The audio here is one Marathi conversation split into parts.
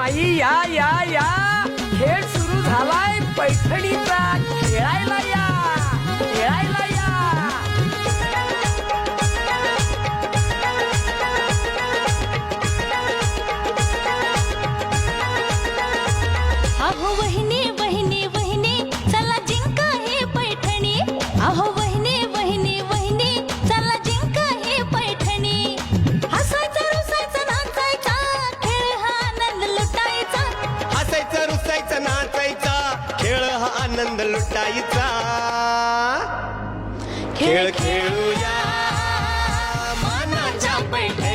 माई या या या. खेळ सुरू झालाय पैठणीचा. खेळायला या. खेळायला आनंद लुटायचा खेळ खेळूया मानाच्या पैठणीचा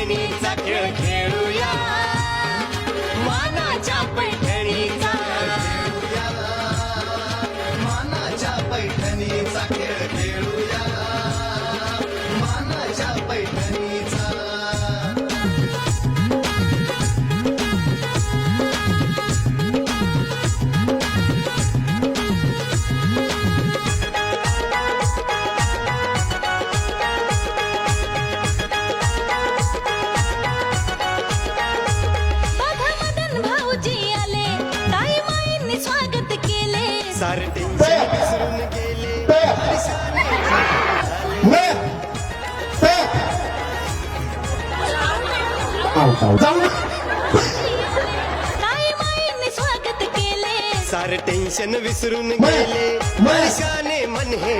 केले सारे टेन्शन विसरून गेले. वर्षाने मन हे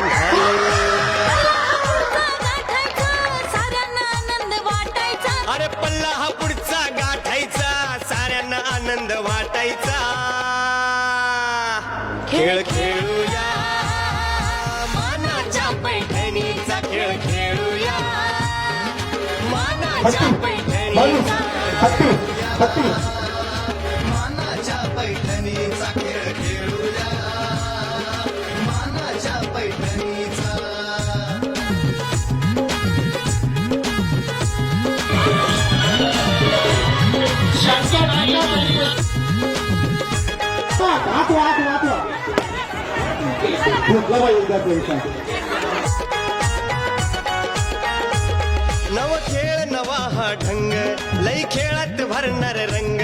अरे पल्ला हा पुढचा गाठायचा. साऱ्यांना आनंद वाटायचा. खेळ खेळूया. मानाच्या पैठणीचा खेळ खेळूया. मानाच्या पैठणीचा मानाच्या पैठणीचा खेळ खेळूया मानाच्या पैठणीचा आठवा आठवा आठवा नव खेळ नवा हा ढंग लई खेळात भरणार रंग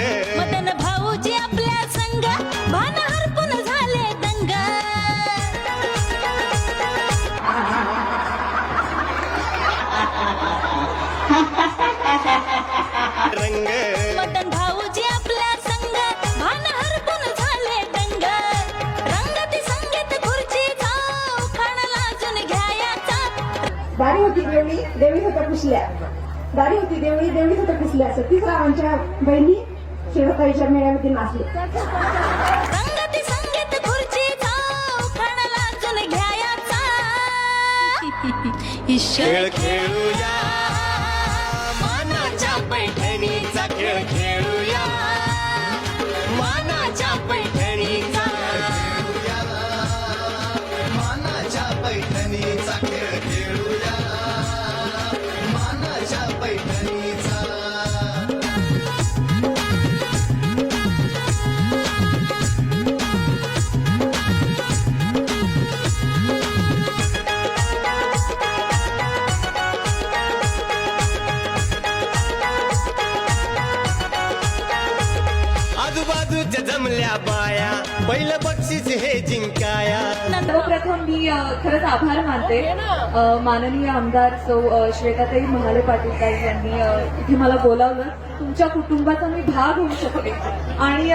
होती देवळी देवी होत्या पुसल्या दारी होती देवळी देवी होत्या पुसल्या सतीश रावांच्या बहिणी शिवताईच्या मेळ्यामध्ये नाचले. खेळ खेळूया. मानाच्या पैठणीचा खेळ खेळूया. मानाच्या पैठणीचा. मानाच्या पैठणीचा खेळ आजूबाजूच्या जमल्या बाया पहिलं बक्षीस हे जिंकाया. सर्वप्रथम मी खरंच आभार मानते. माननीय आमदार सौ श्वेताताई महाले पाटील ताई यांनी इथे मला बोलावलं. तुमच्या कुटुंबाचा मी भाग होऊ शकते. आणि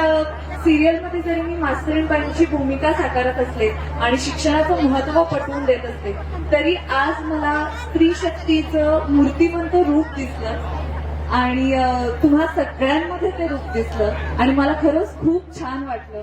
सिरियलमध्ये जरी मी मास्तरीणबाईंची भूमिका साकारत असले आणि शिक्षणाचं महत्त्व पटवून देत असते तरी आज मला स्त्री शक्तीचं मूर्तिमंत रूप दिसलं. आणि तुम्हा सगळ्यांमध्ये ते रूप दिसलं आणि मला खरंच खूप छान वाटलं.